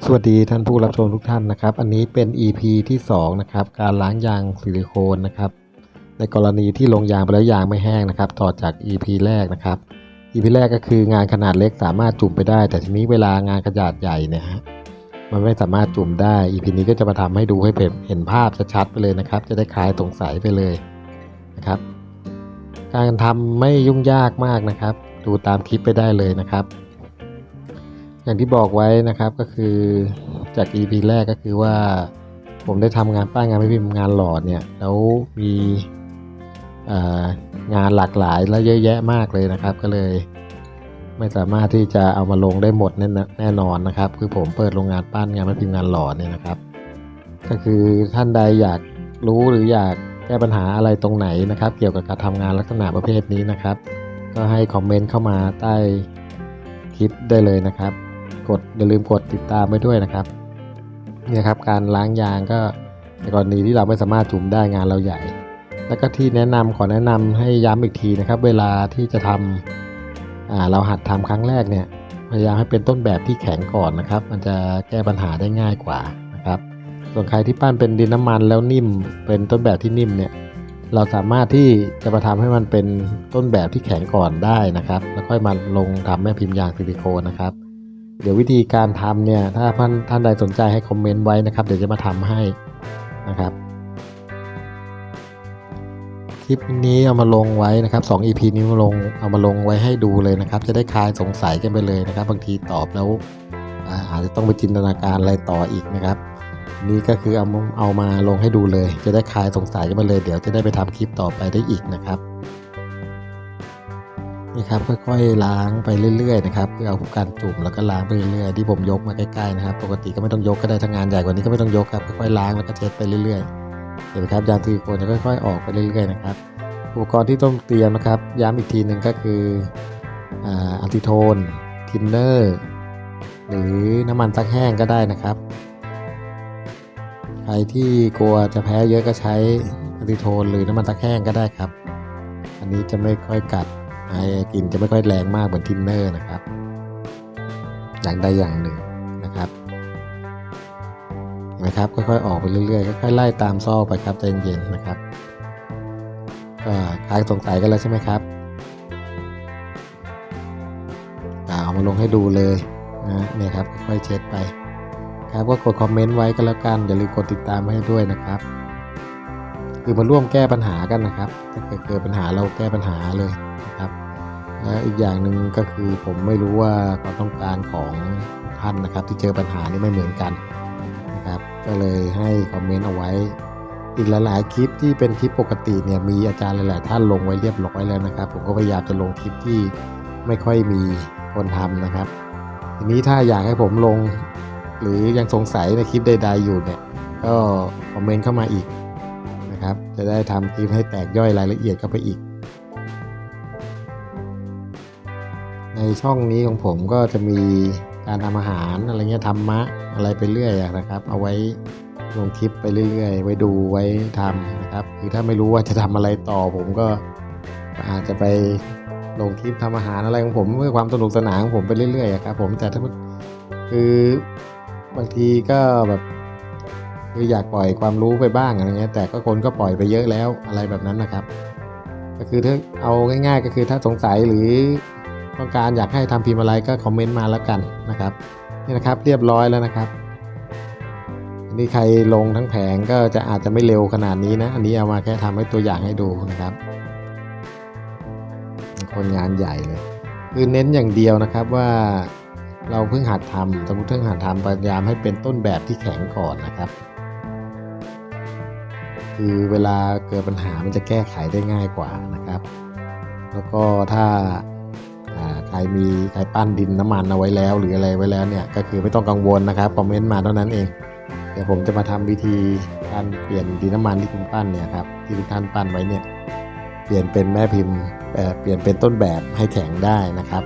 สวัสดีท่านผู้รับชมทุกท่านนะครับ อันนี้เป็น EP ที่2นะครับการล้างยางซิลิโคนนะครับ ในกรณีที่ลงยางไปแล้วยางไม่แห้งนะครับ ต่อจาก EP แรกนะครับ EP แรกก็คืองานขนาดเล็กสามารถจุ่มไปได้ แต่ทีนี้เวลางานขนาดใหญ่เนี่ยฮะมันไม่สามารถจุ่มได้ EP นี้ก็จะมาทำให้ดูให้เห็นภาพชัดๆไปเลยนะครับ จะได้คลายสงสัยไปเลยนะครับ การทำไม่ยุ่งยากมากนะครับ ดูตามคลิปไปได้เลยนะครับ อย่างที่บอกไว้นะครับก็คือจาก EP แรกก็คือว่า ผมได้ทำงานป้ายงานไม่พิมพ์งานหลอดเนี่ยแล้วมีงานหลากหลายและเยอะแยะมากเลยนะครับ ก็เลย ไม่สามารถที่จะเอามาลงได้หมดแน่นแน่นอนนะครับ คือผมเปิดโรงงานปั้นงานไม่พิมพ์งานหลอดเนี่ยนะครับ ก็คือท่านใดอยากรู้หรืออยากแก้ปัญหาอะไรตรงไหนนะครับ เกี่ยวกับการทำงานลักษณะประเภทนี้นะครับ ก็ให้คอมเมนต์เข้ามาใต้คลิปได้เลยนะครับ กดอย่าลืมกดติดตามไว้ด้วยนะครับเนี่ยครับการล้างยางก็ในกรณีที่เราไม่สามารถจุ่มได้งานเราใหญ่ แล้วก็ที่แนะนำขอแนะนำให้ย้ำอีกทีนะครับ เวลาที่จะทำอ่าเราหัดทำครั้งแรกเนี่ยพยายามให้เป็นต้นแบบที่แข็งก่อนนะครับ มันจะแก้ปัญหาได้ง่ายกว่านะครับ ส่วนใครที่ปั้นเป็นดินน้ำมันแล้วนิ่ม เป็นต้นแบบที่นิ่มเนี่ยเราสามารถที่จะมาทำให้มันเป็นต้นแบบที่แข็งก่อนได้นะครับ แล้วค่อยมาลงทำแม่พิมพ์ยางซิลิโคนนะครับ เดี๋ยววิธีการทำเนี่ยถ้าท่านท่านใดสนใจให้คอมเมนต์ไว้นะครับ เดี๋ยวจะมาทำให้นะครับคลิปนี้เอามาลงไว้นะครับ 2 EP นี้มาลงเอามาลงไว้ให้ดูเลยนะครับ จะได้คลายสงสัยกันไปเลยนะครับ บางทีตอบแล้วอาจจะต้องไปจินตนาการอะไรต่ออีกนะครับ นี่ก็คือเอาเอามาลงให้ดูเลย จะได้คลายสงสัยกันไปเลย เดี๋ยวจะได้ไปทำคลิปต่อไปได้อีกนะครับ นี่ครับค่อยๆล้างไปเรื่อยๆนะครับคือเอาการจุ่มแล้วก็ล้างไปเรื่อยๆที่ผมยกมาใกล้ๆนะครับ ปกติก็ไม่ต้องยกก็ได้ถ้างานใหญ่กว่านี้ก็ไม่ต้องยกครับค่อยๆล้างแล้วก็เช็ดไปเรื่อยๆเห็นไหมครับยางซิลิโคนจะค่อย ๆ ออกไปเรื่อยๆนะครับอุปกรณ์ที่ต้องเตรียมนะครับ ย้ำอีกทีหนึ่งก็คืออัลติโทนทินเนอร์หรือน้ำมันซักแห้งก็ได้นะครับ ใครที่กลัวจะแพ้เยอะก็ใช้อะซิโทนหรือน้ำมันตะแคงก็ได้ครับ อันนี้จะไม่ค่อยกัด กลิ่นจะไม่ค่อยแรงมากเหมือนทินเนอร์นะครับ อย่างใดอย่างหนึ่งนะครับนะครับค่อยๆออกไปเรื่อยๆค่อยๆไล่ตามซอกไปครับใจเย็นๆนะครับก็คลายสงสัยกันแล้วใช่ไหมครับเอามาลงให้ดูเลยนะเนี่ยครับค่อยๆเช็ดไป ครับก็กดคอมเมนต์ไว้ก็แล้วกันอย่าลืมกดติดตามให้ด้วยนะครับ คือมาร่วมแก้ปัญหากันนะครับ ถ้าเกิดเกิดปัญหาเราแก้ปัญหาเลย และอีกอย่างหนึ่งก็คือผมไม่รู้ว่าความต้องการของท่านนะครับ ที่เจอปัญหานี้ไม่เหมือนกันนะครับ ก็เลยให้คอมเมนต์เอาไว้ อีกหลาย ๆ คลิปที่เป็นคลิปปกติเนี่ยมีอาจารย์หลาย ๆ ท่านลงไว้เรียบร้อยแล้วนะครับ ผมก็พยายามจะลงคลิปที่ไม่ค่อยมีคนทำนะครับ ทีนี้ถ้าอยากให้ผมลง หรือยังสงสัยในคลิปใด ๆ อยู่เนี่ยก็คอมเมนต์เข้ามาอีกนะครับ จะได้ทำคลิปให้แตกย่อยรายละเอียดเข้าไปอีก ช่องนี้ของผมก็จะมีการทำอาหารอะไรเงี้ยธรรมะอะไรไปเรื่อยนะครับ เอาไว้ลงคลิปไปเรื่อยๆ ไว้ดูไว้ทำนะครับ คือถ้าไม่รู้ว่าจะทำอะไรต่อผมก็อาจจะไปลงคลิปทำอาหารอะไรของผมเพื่อความสนุกสนานของผมไปเรื่อยๆครับผมแต่ถ้าคือบางทีก็แบบคืออยากปล่อยความรู้ไปบ้างอะไรเงี้ยแต่ก็คนก็ปล่อยไปเยอะแล้วอะไรแบบนั้นนะครับ ก็คือถ้าเอาง่าย ๆ ก็คือถ้าสงสัยหรือ ต้องการอยากให้ทำพิมพ์อะไรก็คอมเมนต์มาแล้วกันนะครับนี่นะครับเรียบร้อยแล้วนะครับอันนี้ใครลงทั้งแผงก็จะอาจจะไม่เร็วขนาดนี้นะ อันนี้เอามาแค่ทำให้ตัวอย่างให้ดูนะครับ คนงานใหญ่เลย คือเน้นอย่างเดียวนะครับว่าเราเพิ่งหัดทำสมมติเพิ่งหัดทำพยายามให้เป็นต้นแบบที่แข็งก่อนนะครับ คือเวลาเกิดปัญหามันจะแก้ไขได้ง่ายกว่านะครับ แล้วก็ถ้า มีใครปั้นดินน้ำมันเอาไว้แล้ว หรืออะไรไว้แล้วเนี่ยก็คือไม่ต้องกังวลนะครับคอมเมนต์มาเท่านั้นเอง เดี๋ยวผมจะมาทำวิธีการเปลี่ยนดินน้ำมันที่คุณปั้นเนี่ยครับที่ทุกท่านปั้นไว้เนี่ยเปลี่ยนเป็นแม่พิมพ์เอ่อเปลี่ยนเป็นต้นแบบให้แข็งได้นะครับ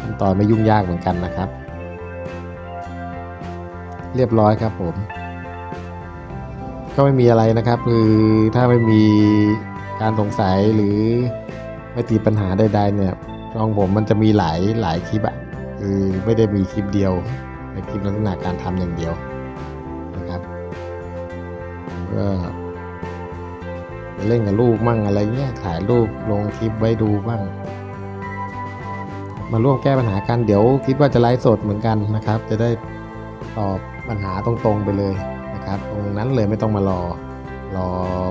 ขั้นตอนไม่ยุ่งยากเหมือนกันนะครับ เรียบร้อยครับผมก็ไม่มีอะไรนะครับคือถ้าไม่มีการสงสัยหรือไม่ติดปัญหาใดๆเนี่ย ช่องผมมันจะมีหลายหลายคลิปอะคือไม่ได้มีคลิปเดียวในคลิปลักษณะการทำอย่างเดียวนะครับเพื่อไปเล่นกับลูกมั่งอะไรเงี้ยถ่ายรูปลงคลิปไว้ดูบ้าง มาร่วมแก้ปัญหากันเดี๋ยวคิดว่าจะไลฟ์สดเหมือนกันนะครับ จะได้ตอบปัญหาตรงๆไปเลยนะครับ ตรงนั้นเลยไม่ต้องมารอ รอ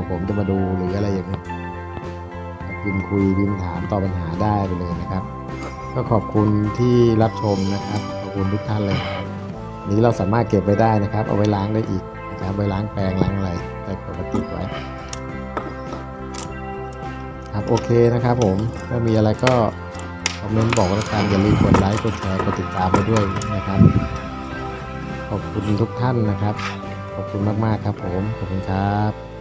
ผมจะมาดูหรืออะไรอย่างนี้ พิมพ์คุยพิมพ์ถามตอบปัญหาได้ไปเลยนะครับ ก็ขอบคุณที่รับชมนะครับ ขอบคุณทุกท่านเลยนนี้เราสามารถเก็บไว้ได้นะครับ เอาไว้ล้างได้อีกนะครับไว้ล้างแปรงล้างอะไรใส่ปกติไว้ ครับโอเคนะครับผมถ้ามีอะไรก็คอมเมนต์บอกแล้วกันอย่าลืมกดไลค์กดแชร์กดติดตามไปด้วยนะครับ ขอบคุณทุกท่านนะครับ ขอบคุณมาก ๆ ครับผม ขอบคุณครับ